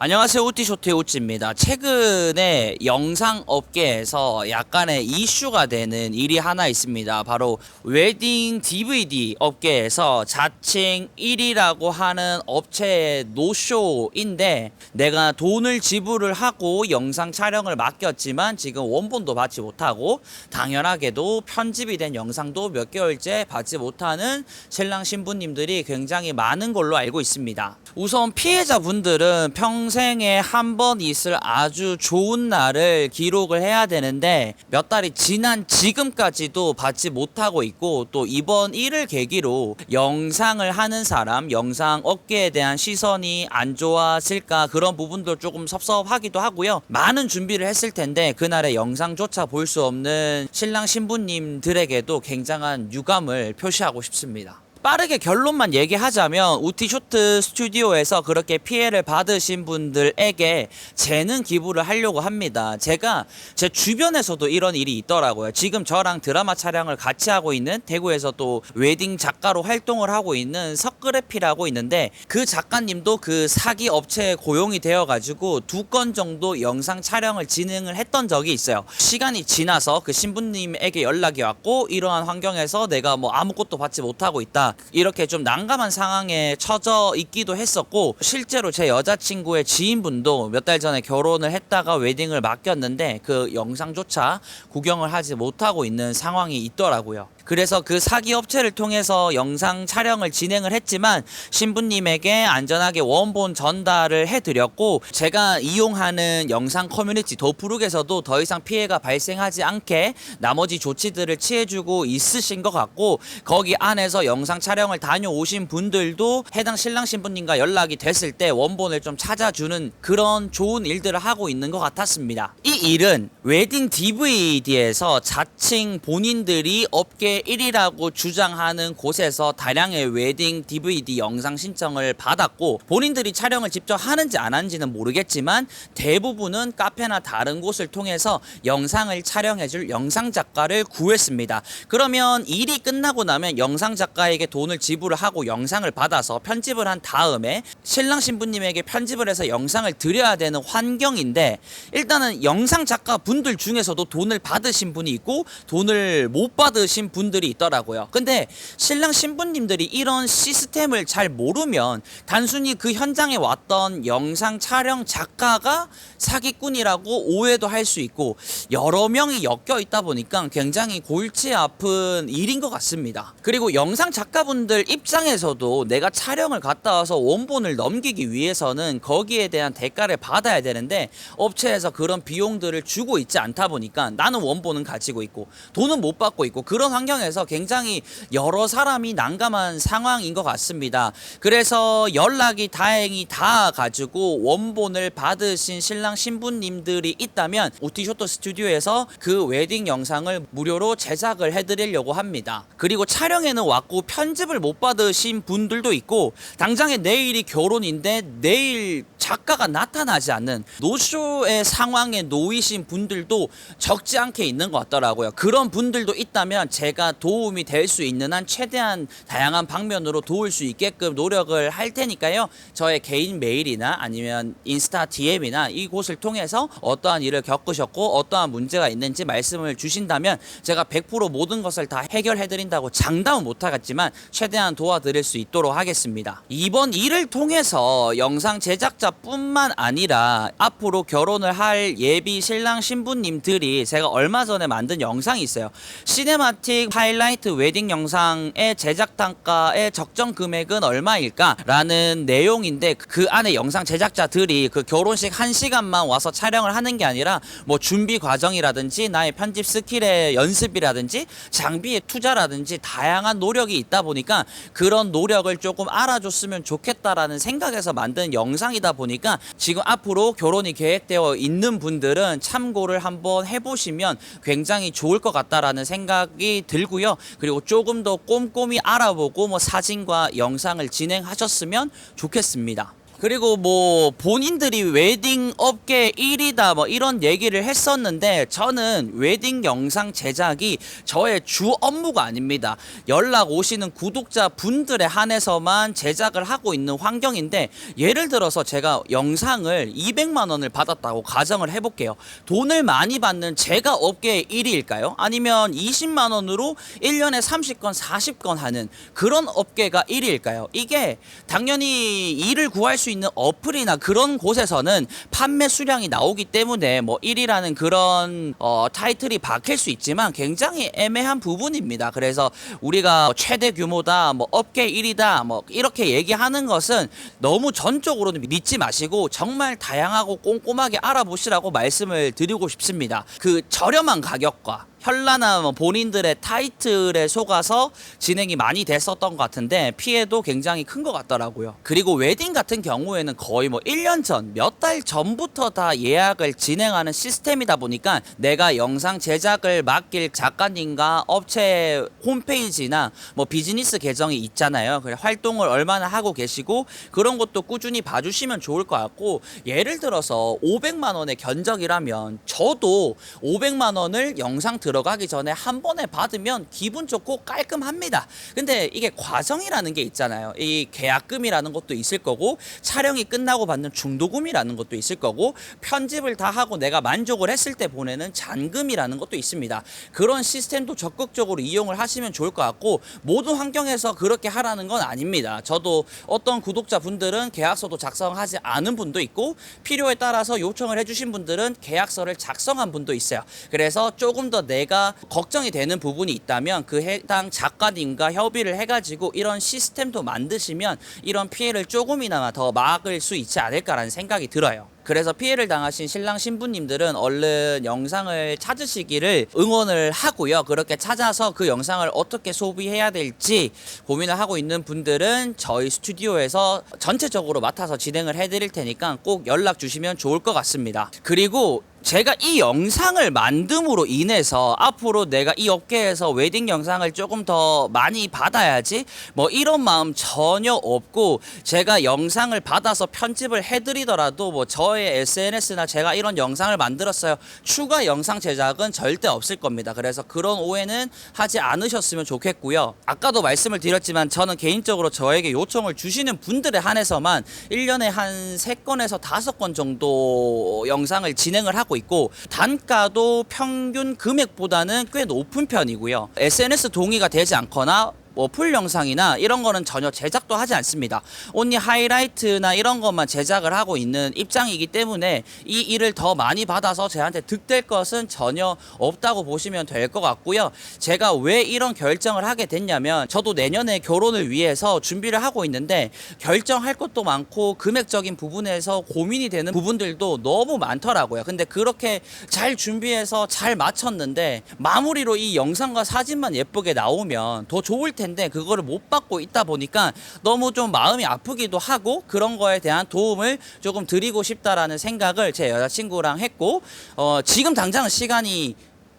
안녕하세요 우티쇼트의 우찌입니다. 최근에 영상 업계에서 약간의 이슈가 되는 일이 하나 있습니다. 바로 웨딩 DVD 업계에서 자칭 1위라고 하는 업체의 노쇼인데 내가 돈을 지불을 하고 영상 촬영을 맡겼지만 지금 원본도 받지 못하고 당연하게도 편집이 된 영상도 몇 개월째 받지 못하는 신랑 신부님들이 굉장히 많은 걸로 알고 있습니다. 우선 피해자분들은 평 생에 한 번 있을 아주 좋은 날을 기록을 해야 되는데 몇 달이 지난 지금까지도 받지 못하고 있고 또 이번 일을 계기로 영상을 하는 사람, 영상 업계에 대한 시선이 안 좋아질까 그런 부분도 조금 섭섭하기도 하고요. 많은 준비를 했을 텐데 그날의 영상조차 볼 수 없는 신랑 신부님들에게도 굉장한 유감을 표시하고 싶습니다. 빠르게 결론만 얘기하자면 우티쇼트 스튜디오에서 그렇게 피해를 받으신 분들에게 재능 기부를 하려고 합니다. 제가 제 주변에서도 이런 일이 있더라고요. 지금 저랑 드라마 촬영을 같이 하고 있는 대구에서 또 웨딩 작가로 활동을 하고 있는 석그래피라고 있는데 그 작가님도 그 사기 업체에 고용이 되어 가지고 두 건 정도 영상 촬영을 진행을 했던 적이 있어요. 시간이 지나서 그 신부님에게 연락이 왔고 이러한 환경에서 내가 뭐 아무것도 받지 못하고 있다. 이렇게 좀 난감한 상황에 처져 있기도 했었고 실제로 제 여자친구의 지인분도 몇 달 전에 결혼을 했다가 웨딩을 맡겼는데 그 영상조차 구경을 하지 못하고 있는 상황이 있더라고요. 그래서 그 사기 업체를 통해서 영상 촬영을 진행을 했지만 신부님에게 안전하게 원본 전달을 해드렸고 제가 이용하는 영상 커뮤니티 더프룩에서도 더 이상 피해가 발생하지 않게 나머지 조치들을 취해주고 있으신 것 같고 거기 안에서 영상 촬영을 다녀오신 분들도 해당 신랑 신부님과 연락이 됐을 때 원본을 좀 찾아주는 그런 좋은 일들을 하고 있는 것 같았습니다. 이 일은 웨딩 DVD에서 자칭 본인들이 업계 1위라고 주장하는 곳에서 다량의 웨딩 DVD 영상 신청을 받았고 본인들이 촬영을 직접 하는지 안 하는지는 모르겠지만 대부분은 카페나 다른 곳을 통해서 영상을 촬영해줄 영상 작가를 구했습니다. 그러면 일이 끝나고 나면 영상 작가에게 돈을 지불을 하고 영상을 받아서 편집을 한 다음에 신랑 신부님에게 편집을 해서 영상을 드려야 되는 환경인데 일단은 영상 작가 분들 중에서도 돈을 받으신 분이 있고 돈을 못 받으신 분 들이 있더라고요. 근데 신랑 신부님들이 이런 시스템을 잘 모르면 단순히 그 현장에 왔던 영상 촬영 작가가 사기꾼이라고 오해도 할 수 있고 여러 명이 엮여 있다 보니까 굉장히 골치 아픈 일인 것 같습니다. 그리고 영상 작가분들 입장에서도 내가 촬영을 갔다 와서 원본을 넘기기 위해서는 거기에 대한 대가를 받아야 되는데 업체에서 그런 비용들을 주고 있지 않다 보니까 나는 원본은 가지고 있고 돈은 못 받고 있고 그런 환경 에서 굉장히 여러 사람이 난감한 상황인 것 같습니다. 그래서 연락이 다행히 다 가지고 원본을 받으신 신랑 신부님들이 있다면 오티쇼토 스튜디오에서 그 웨딩 영상을 무료로 제작을 해드리려고 합니다. 그리고 촬영에는 왔고 편집을 못 받으신 분들도 있고 당장에 내일이 결혼인데 내일 작가가 나타나지 않는 노쇼의 상황에 놓이신 분들도 적지 않게 있는 것 같더라고요. 그런 분들도 있다면 제가 도움이 될 수 있는 한 최대한 다양한 방면으로 도울 수 있게끔 노력을 할 테니까요. 저의 개인 메일이나 아니면 인스타 DM이나 이곳을 통해서 어떠한 일을 겪으셨고 어떠한 문제가 있는지 말씀을 주신다면 제가 100% 모든 것을 다 해결해 드린다고 장담은 못 하겠지만 최대한 도와드릴 수 있도록 하겠습니다. 이번 일을 통해서 영상 제작자뿐만 아니라 앞으로 결혼을 할 예비 신랑 신부님들이 제가 얼마 전에 만든 영상이 있어요. 시네마틱 하이라이트 웨딩 영상의 제작 단가의 적정 금액은 얼마일까라는 내용인데 그 안에 영상 제작자들이 그 결혼식 한 시간만 와서 촬영을 하는 게 아니라 뭐 준비 과정이라든지 나의 편집 스킬의 연습이라든지 장비의 투자라든지 다양한 노력이 있다 보니까 그런 노력을 조금 알아줬으면 좋겠다라는 생각에서 만든 영상이다 보니까 지금 앞으로 결혼이 계획되어 있는 분들은 참고를 한번 해보시면 굉장히 좋을 것 같다라는 생각이 들 고요. 그리고 조금 더 꼼꼼히 알아보고 뭐 사진과 영상을 진행하셨으면 좋겠습니다. 그리고 뭐 본인들이 웨딩 업계 1위다 뭐 이런 얘기를 했었는데 저는 웨딩 영상 제작이 저의 주 업무가 아닙니다. 연락 오시는 구독자 분들에 한해서만 제작을 하고 있는 환경인데 예를 들어서 제가 영상을 200만 원을 받았다고 가정을 해볼게요. 돈을 많이 받는 제가 업계 1위일까요? 아니면 20만 원으로 1년에 30건, 40건 하는 그런 업계가 1위일까요? 이게 당연히 일을 구할 수 있는 어플이나 그런 곳에서는 판매 수량이 나오기 때문에 뭐 1위라는 그런 어, 타이틀이 박힐 수 있지만 굉장히 애매한 부분입니다. 그래서 우리가 최대 규모다, 뭐 업계 1위다, 뭐 이렇게 얘기하는 것은 너무 전적으로는 믿지 마시고 정말 다양하고 꼼꼼하게 알아보시라고 말씀을 드리고 싶습니다. 그 저렴한 가격과 현란한 뭐 본인들의 타이틀에 속아서 진행이 많이 됐었던 것 같은데 피해도 굉장히 큰 것 같더라고요. 그리고 웨딩 같은 경우에는 거의 뭐 1년 전, 몇 달 전부터 다 예약을 진행하는 시스템이다 보니까 내가 영상 제작을 맡길 작가님과 업체 홈페이지나 뭐 비즈니스 계정이 있잖아요. 그래 활동을 얼마나 하고 계시고 그런 것도 꾸준히 봐주시면 좋을 것 같고 예를 들어서 500만 원의 견적이라면 저도 500만 원을 영상 들어가기 전에 한 번에 받으면 기분 좋고 깔끔합니다. 근데 이게 과정이라는 게 있잖아요. 이 계약금이라는 것도 있을 거고 촬영이 끝나고 받는 중도금이라는 것도 있을 거고 편집을 다 하고 내가 만족을 했을 때 보내는 잔금이라는 것도 있습니다. 그런 시스템도 적극적으로 이용을 하시면 좋을 것 같고 모든 환경에서 그렇게 하라는 건 아닙니다. 저도 어떤 구독자 분들은 계약서도 작성하지 않은 분도 있고 필요에 따라서 요청을 해주신 분들은 계약서를 작성한 분도 있어요. 그래서 조금 더내 가 걱정이 되는 부분이 있다면 그 해당 작가님과 협의를 해가지고 이런 시스템도 만드시면 이런 피해를 조금이나마 더 막을 수 있지 않을까라는 생각이 들어요. 그래서 피해를 당하신 신랑 신부님들은 얼른 영상을 찾으시기를 응원을 하고요. 그렇게 찾아서 그 영상을 어떻게 소비해야 될지 고민을 하고 있는 분들은 저희 스튜디오에서 전체적으로 맡아서 진행을 해드릴 테니까 꼭 연락 주시면 좋을 것 같습니다. 그리고 제가 이 영상을 만듦으로 인해서 앞으로 내가 이 업계에서 웨딩 영상을 조금 더 많이 받아야지 뭐 이런 마음 전혀 없고 제가 영상을 받아서 편집을 해드리더라도 뭐 저의 SNS나 제가 이런 영상을 만들었어요. 추가 영상 제작은 절대 없을 겁니다. 그래서 그런 오해는 하지 않으셨으면 좋겠고요. 아까도 말씀을 드렸지만 저는 개인적으로 저에게 요청을 주시는 분들에 한해서만 1년에 한 3건에서 5건 정도 영상을 진행을 하고 있고 단가도 평균 금액보다는 꽤 높은 편이고요. SNS 동의가 되지 않거나 뭐풀 영상이나 이런 거는 전혀 제작도 하지 않습니다. 온리 하이라이트나 이런 것만 제작을 하고 있는 입장이기 때문에 이 일을 더 많이 받아서 저한테 득될 것은 전혀 없다고 보시면 될 것 같고요. 제가 왜 이런 결정을 하게 됐냐면 저도 내년에 결혼을 위해서 준비를 하고 있는데 결정할 것도 많고 금액적인 부분에서 고민이 되는 부분들도 너무 많더라고요. 근데 그렇게 잘 준비해서 잘 마쳤는데 마무리로 이 영상과 사진만 예쁘게 나오면 더 좋을 텐데 그거를 못 받고 있다 보니까 너무 좀 마음이 아프기도 하고 그런 거에 대한 도움을 조금 드리고 싶다라는 생각을 제 여자친구랑 했고 어, 지금 당장은 시간이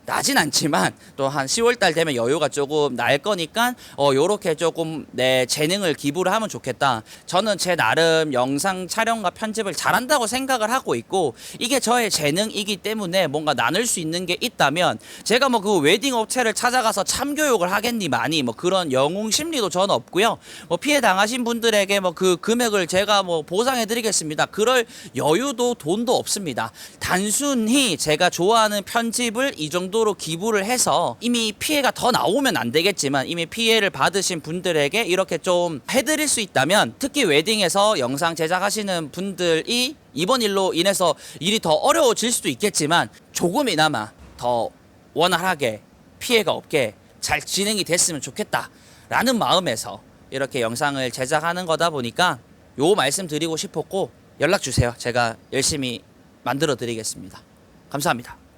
나진 않지만 또 한 10월 달 되면 여유가 조금 날 거니까 어 요렇게 조금 내 재능을 기부를 하면 좋겠다. 저는 제 나름 영상 촬영과 편집을 잘한다고 생각을 하고 있고 이게 저의 재능이기 때문에 뭔가 나눌 수 있는 게 있다면 제가 뭐 그 웨딩 업체를 찾아가서 참교육을 하겠니 많이 뭐 그런 영웅 심리도 저는 없고요. 뭐 피해 당하신 분들에게 뭐 그 금액을 제가 뭐 보상해 드리겠습니다. 그럴 여유도 돈도 없습니다. 단순히 제가 좋아하는 편집을 이 정도로 기부를 해서 이미 피해가 더 나오면 안 되겠지만 이미 피해를 받으신 분들에게 이렇게 좀 해드릴 수 있다면 특히 웨딩에서 영상 제작하시는 분들이 이번 일로 인해서 일이 더 어려워질 수도 있겠지만 조금이나마 더 원활하게 피해가 없게 잘 진행이 됐으면 좋겠다라는 마음에서 이렇게 영상을 제작하는 거다 보니까 요 말씀 드리고 싶었고 연락 주세요. 제가 열심히 만들어 드리겠습니다. 감사합니다.